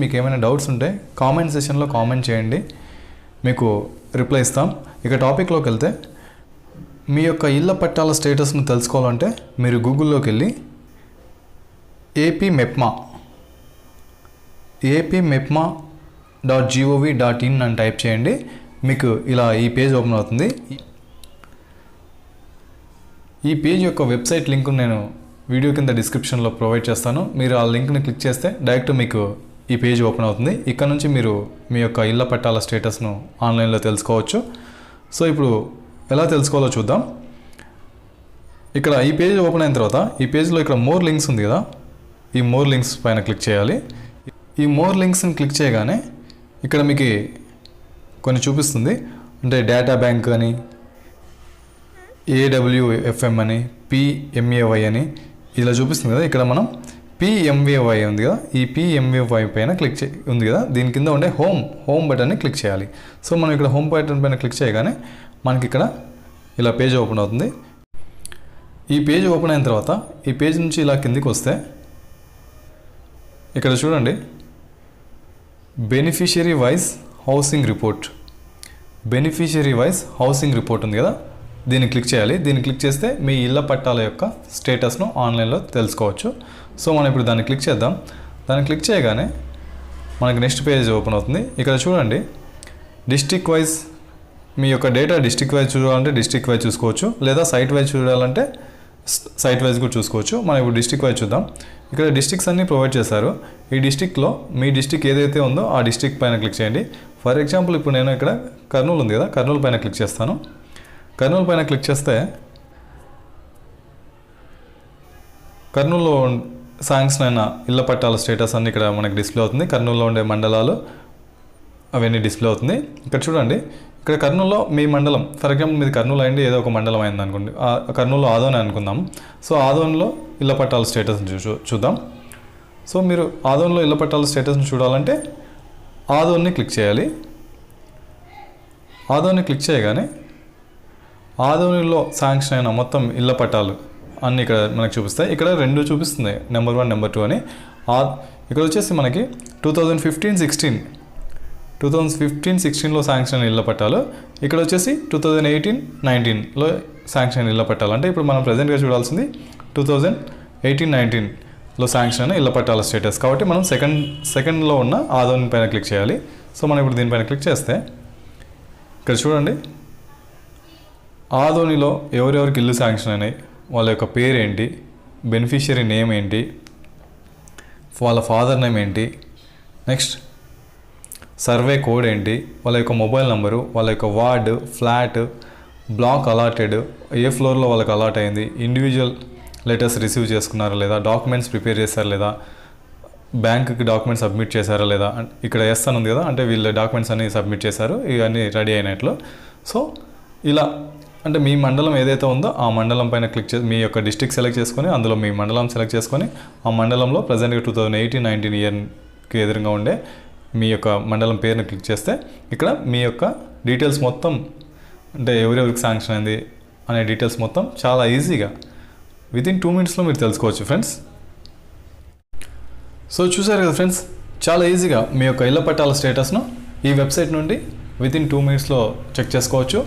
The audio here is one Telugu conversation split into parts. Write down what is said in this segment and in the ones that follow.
మీకు ఏమైనా డౌట్స్ ఉంటే కామెంట్ సెషన్లో కామెంట్ చేయండి. మీకు రిప్లై ఇస్తాం. ఇక టాపిక్లోకి వెళ్తే మీ యొక్క ఇళ్ళ పట్టాల స్టేటస్ను తెలుసుకోవాలంటే మీరు గూగుల్లోకి వెళ్ళి AP MEPMA AP MEPMA dot G O V dot in అని టైప్ చేయండి. మీకు ఇలా ఈ పేజ్ ఓపెన్ అవుతుంది. ఈ పేజ్ యొక్క వెబ్సైట్ లింక్ నేను వీడియో కింద డిస్క్రిప్షన్లో ప్రొవైడ్ చేస్తాను. మీరు ఆ లింక్ని క్లిక్ చేస్తే డైరెక్ట్ మీకు ఈ పేజ్ ఓపెన్ అవుతుంది. ఇక్కడ నుంచి మీరు మీ యొక్క ఇళ్ళ పట్టాల స్టేటస్ను ఆన్లైన్లో తెలుసుకోవచ్చు. సో ఇప్పుడు ఎలా తెలుసుకోవాలో చూద్దాం. ఇక్కడ ఈ పేజ్ ఓపెన్ అయిన తర్వాత ఈ పేజ్లో ఇక్కడ మోర్ లింక్స్ ఉంది కదా. ఈ మోర్ లింక్స్ పైన క్లిక్ చేయాలి. ఈ మోర్ లింక్స్ని క్లిక్ చేయగానే ఇక్కడ మీకు కొన్ని చూపిస్తుంది. అంటే డేటా బ్యాంక్ అని ఏడబ్ల్యూఎఫ్ఎం అని పిఎంఏవై అని ఇలా చూపిస్తుంది కదా. ఇక్కడ మనం పిఎంవివై ఉంది కదా? ఈ పిఎంవివై పైన క్లిక్ చే ఉంది కదా? దీని కింద ఉండే హోమ్ హోమ్ బటన్ని క్లిక్ చేయాలి. సో మనం ఇక్కడ హోమ్ బటన్ పైన క్లిక్ చేయగానే మనకి ఇక్కడ ఇలా పేజ్ ఓపెన్ అవుతుంది. ఈ పేజ్ ఓపెన్ అయిన తర్వాత ఈ పేజ్ నుంచి ఇలా కిందికి వస్తే ఇక్కడ చూడండి. Beneficiary wise housing report beneficiary wise housing report ఉంది కదా? దీన్ని క్లిక్ చేయాలి. దీన్ని క్లిక్ చేస్తే మీ ఇళ్ళ పట్టాల యొక్క స్టేటస్ను ఆన్లైన్లో తెలుసుకోవచ్చు. సో మనం ఇప్పుడు దాన్ని క్లిక్ చేద్దాం. దాన్ని క్లిక్ చేయగానే మనకి నెక్స్ట్ పేజ్ ఓపెన్ అవుతుంది. ఇక్కడ చూడండి. డిస్టిక్ వైజ్ మీ యొక్క డేటా డిస్టిక్ వైజ్ చూడాలంటే డిస్టిక్ వైజ్ చూసుకోవచ్చు. లేదా సైట్ వైజ్ చూడాలంటే సైట్ వైజ్ కూడా చూసుకోవచ్చు. మనం ఇప్పుడు డిస్టిక్ వైజ్ చూద్దాం. ఇక్కడ డిస్టిక్స్ అన్నీ ప్రొవైడ్ చేశారు. ఈ డిస్టిక్లో మీ డిస్టిక్ ఏదైతే ఉందో ఆ డిస్టిక్ పైన క్లిక్ చేయండి. ఫర్ ఎగ్జాంపుల్ ఇప్పుడు నేను ఇక్కడ కర్నూలు ఉంది కదా. కర్నూలు పైన క్లిక్ చేస్తాను. కర్నూలు పైన క్లిక్ చేస్తే కర్నూలులో శాంక్షన్ అయిన ఇళ్ళ పట్టాల స్టేటస్ అన్ని ఇక్కడ మనకి డిస్ప్లే అవుతుంది. కర్నూలులో ఉండే మండలాలు అవన్నీ డిస్ప్లే అవుతుంది. ఇక్కడ చూడండి. ఇక్కడ కర్నూలులో మీ మండలం ఫర్ ఎగ్జాంపుల్ మీది కర్నూలు అయింది ఏదో ఒక మండలం అయింది అనుకోండి. కర్నూలు ఆదోని అనుకుందాం. సో ఆదోన్లో ఇళ్ళ పట్టాల స్టేటస్ చూ చూద్దాం. సో మీరు ఆదోన్లో ఇళ్ళ పట్టాల స్టేటస్ని చూడాలంటే ఆదోన్ని క్లిక్ చేయాలి. ఆదోన్ని క్లిక్ చేయగానే ఆదోనిలో శాంక్షన్ అయిన మొత్తం ఇళ్ళ పట్టాలు అన్ని ఇక్కడ మనకు చూపిస్తాయి. ఇక్కడ రెండు చూపిస్తుంది. నెంబర్ వన్ నెంబర్ టూ అని. ఇక్కడ వచ్చేసి మనకి two thousand fifteen sixteen two thousand fifteen సిక్స్టీన్లో శాంక్షన్ అయిన ఇళ్ళ పట్టాలు. ఇక్కడ వచ్చేసి టూ థౌజండ్ ఎయిటీన్ నైన్టీన్లో శాంక్షన్ అయిన ఇళ్ళ పట్టాలు. అంటే ఇప్పుడు మనం ప్రజెంట్గా చూడాల్సింది టూ థౌజండ్ ఎయిటీన్ నైన్టీన్లో శాంక్షన్ అయిన ఇళ్ళ పట్టాల స్టేటస్ కాబట్టి మనం సెకండ్ సెకండ్లో ఉన్న ఆదోని పైన క్లిక్ చేయాలి. సో మనం ఇప్పుడు దీనిపైన క్లిక్ చేస్తే ఇక్కడ చూడండి. ఆదోనిలో ఎవరెవరికి ఇల్లు శాంక్షన్ అయినాయి వాళ్ళ యొక్క పేరు ఏంటి బెనిఫిషియరీ నేమ్ ఏంటి వాళ్ళ ఫాదర్ నేమ్ ఏంటి నెక్స్ట్ సర్వే కోడ్ ఏంటి వాళ్ళ యొక్క మొబైల్ నెంబరు వాళ్ళ యొక్క వార్డు ఫ్లాట్ బ్లాక్ అలాటెడ్ ఏ ఫ్లోర్లో వాళ్ళకి అలాట్ అయింది ఇండివిజువల్ లెటర్స్ రిసీవ్ చేసుకున్నారా లేదా డాక్యుమెంట్స్ ప్రిపేర్ చేశారా లేదా బ్యాంకుకి డాక్యుమెంట్స్ సబ్మిట్ చేశారా లేదా ఇక్కడ ఎస్ అని ఉంది కదా అంటే వీళ్ళ డాక్యుమెంట్స్ అన్ని సబ్మిట్ చేశారు ఇవన్నీ రెడీ అయినట్లు. సో ఇలా అంటే మీ మండలం ఏదైతే ఉందో ఆ మండలం పైన క్లిక్ చేసి మీ యొక్క డిస్టిక్ సెలెక్ట్ చేసుకొని అందులో మీ మండలం సెలెక్ట్ చేసుకొని ఆ మండలంలో ప్రజెంట్గా టూ థౌజండ్ ఎయిటీన్ నైన్టీన్ ఇయర్కి ఎదురుగా ఉండే మీ యొక్క మండలం పేరుని క్లిక్ చేస్తే ఇక్కడ మీ యొక్క డీటెయిల్స్ మొత్తం అంటే ఎవరెవరికి శాంక్షన్ అయింది అనే డీటెయిల్స్ మొత్తం చాలా ఈజీగా వితిన్ టూ మినిట్స్లో మీరు తెలుసుకోవచ్చు ఫ్రెండ్స్ సో చూసారు కదా ఫ్రెండ్స్ చాలా ఈజీగా మీ యొక్క ఇళ్ళ పట్టాల స్టేటస్ను ఈ వెబ్సైట్ నుండి వితిన్ టూ మినిట్స్లో చెక్ చేసుకోవచ్చు.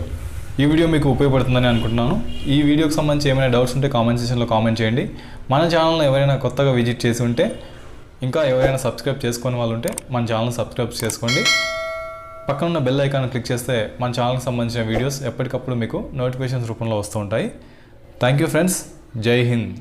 ఈ వీడియో మీకు ఉపయోగపడుతుందని అనుకుంటున్నాను. ఈ వీడియోకి సంబంధించి ఏమైనా డౌట్స్ ఉంటే కామెంట్ సెక్షన్లో కామెంట్ చేయండి. మన ఛానల్ని ఎవరైనా కొత్తగా విజిట్ చేసి ఉంటే ఇంకా ఎవరైనా సబ్స్క్రైబ్ చేసుకునే వాళ్ళు ఉంటే మన ఛానల్ సబ్స్క్రైబ్ చేసుకోండి. పక్కన ఉన్న బెల్ ఐకాన్ క్లిక్ చేస్తే మన ఛానల్కి సంబంధించిన వీడియోస్ ఎప్పటికప్పుడు మీకు నోటిఫికేషన్స్ రూపంలో వస్తూ ఉంటాయి. థ్యాంక్ యూ ఫ్రెండ్స్ జై హింద్